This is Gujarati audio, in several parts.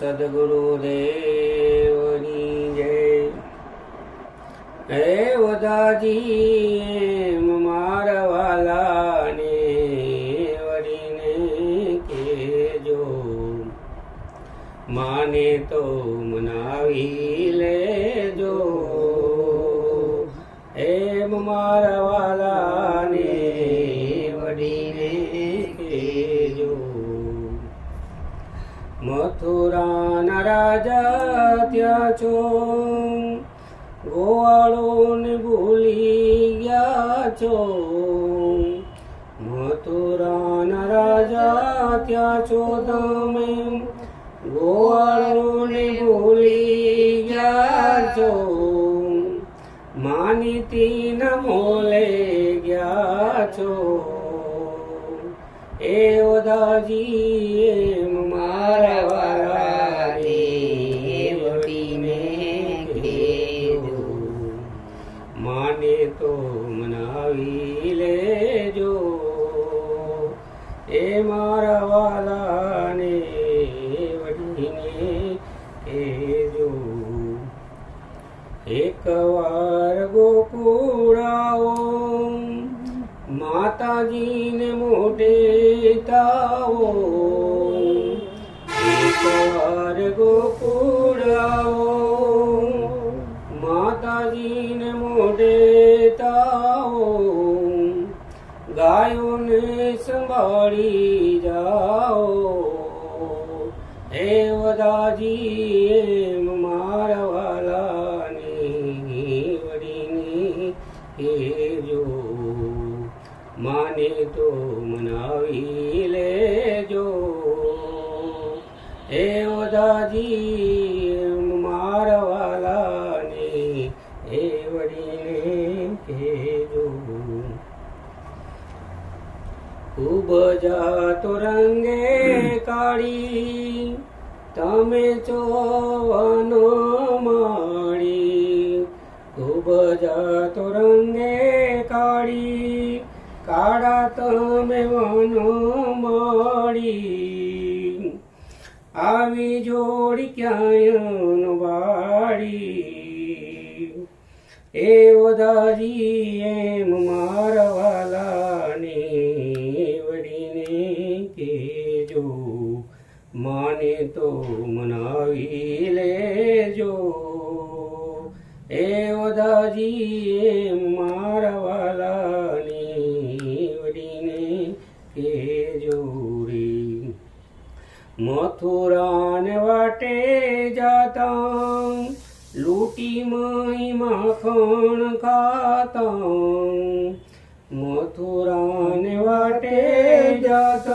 સદગુરુદેવની જય હે વદાજી મારા વાલાને વડીને કેજો માને તો મનાવી લેજો હે મારા ત્યાં છો ગોવાળોને ભૂલી ગયા છો. મથુરાના રાજા ત્યાં છો તમે. ગોવાળોને ભૂલી ગયા છો. માનીતી ન મોલે ગયા છો. એ ઓદાજી એકવાર ગોકુળાઓ. માતાજીને મોઢે તાઓ એકવાર ગોકુળાઓ. માતાજીને મોઢે તાઓ ગાયોને સંભાળી જાઓ. હે વદાજી એમ તો મનાવી લેજો હે વદાજી મારવાલાને મારા હે વડીને કહેજો ખૂબ જાતો રંગે કાળી તમે ચોવાનો માળી ખૂબ જાતો રંગે કાળા તમે માળી આવી જોડી ક્યાંય વાળી એ વધારી એમ મારા વાલાને વડીને કેજો માને તો મનાવી લેજો মথুরান বটে যত, লুটি মাই মাখন খাতাম মথুরান বটে যত,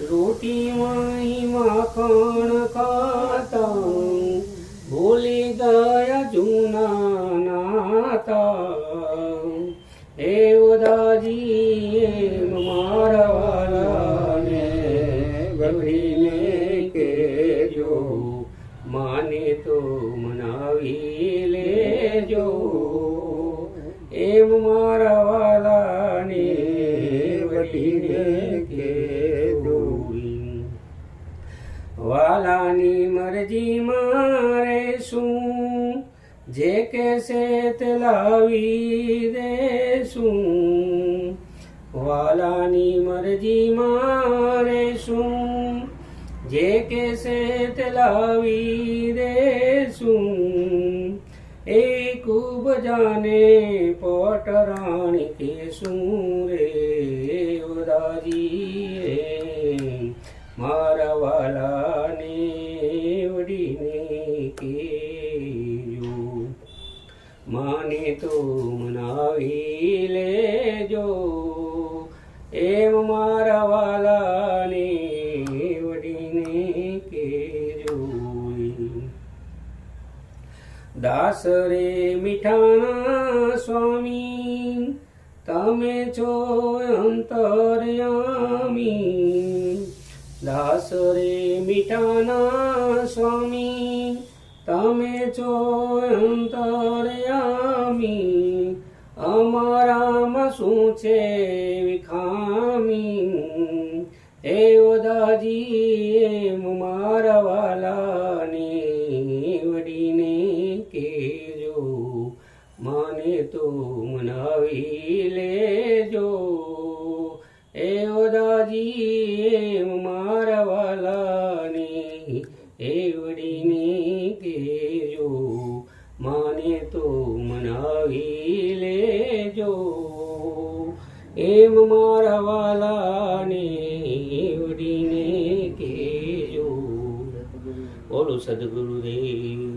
লুটি মাই মাখন খাতাম ভুলি গয়া জুনা নাতা ગભરીને કેજો માને તો મનાવી લેજો. એમ મારા વાલાને વટીને કેજો વાલાની મરજી મારે શું? જે કેસે તે લાવી દેશું. વાલાની મરજી મારે શું? જે કેસે લાવી દેશું. એ ખૂબ જાને કે શું રે ઉદાજી મારા વાલાને વડીને કેજો માને તો મનાવી લેજો. એમ મારા વાલાને દાસ રે મીઠાણા સ્વામી, તમે છો અંતર્યામી. દાસ રે મીઠાના સ્વામી, તમે છો અંતર્યામી. અમારામાં શું છે એમ મારા વાલાને એવડીને કેજો બોલો સદગુરુદેવ.